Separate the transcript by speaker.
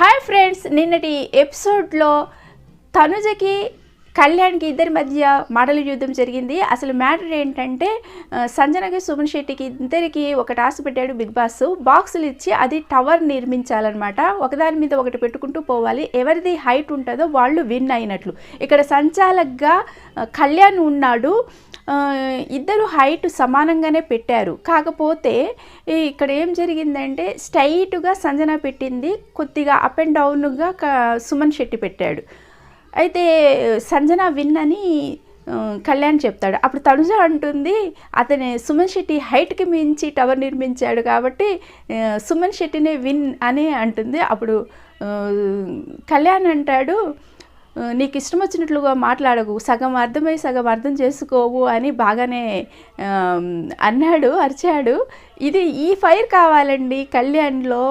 Speaker 1: Hi friends నిన్నటి ఎపిసోడ్లో తనుజకి కళ్యాణ్కి ఇద్దరి మధ్య మాటల యుద్ధం జరిగింది. అసలు మ్యాటర్ ఏంటంటే సంజనకి సుమన్ శెట్టికి ఇద్దరికి ఒక టాస్క్ పెట్టాడు బిగ్ బాస్. బాక్సులు ఇచ్చి అది టవర్ నిర్మించాలన్నమాట. ఒకదాని మీద ఒకటి పెట్టుకుంటూ పోవాలి. ఎవరిది హైట్ ఉంటుందో వాళ్ళు విన్ అయినట్లు. ఇక్కడ సంచాలక్గా కళ్యాణ్ ఉన్నాడు. ఇద్దరు హైట్ సమానంగానే పెట్టారు. కాకపోతే ఇక్కడ ఏం జరిగిందంటే స్ట్రైట్గా సంజన పెట్టింది కొద్దిగా అప్ అండ్ డౌన్గా సుమన్ శెట్టి పెట్టాడు. అయితే సంజన విన్ అని కళ్యాణ్ చెప్తాడు. అప్పుడు తనుజ అంటుంది అతని సుమన్ శెట్టి హైట్కి మించి టవర్ నిర్మించాడు కాబట్టి సుమన్ శెట్టినే విన్ అని అంటుంది. అప్పుడు కళ్యాణ్ అంటాడు నీకు ఇష్టం వచ్చినట్లుగా మాట్లాడకు. సగం అర్థమై సగం అర్థం చేసుకోవు అని బాగానే అన్నాడు అరిచాడు. ఇది ఈ ఫైర్ కావాలండి కళ్యాణ్లో.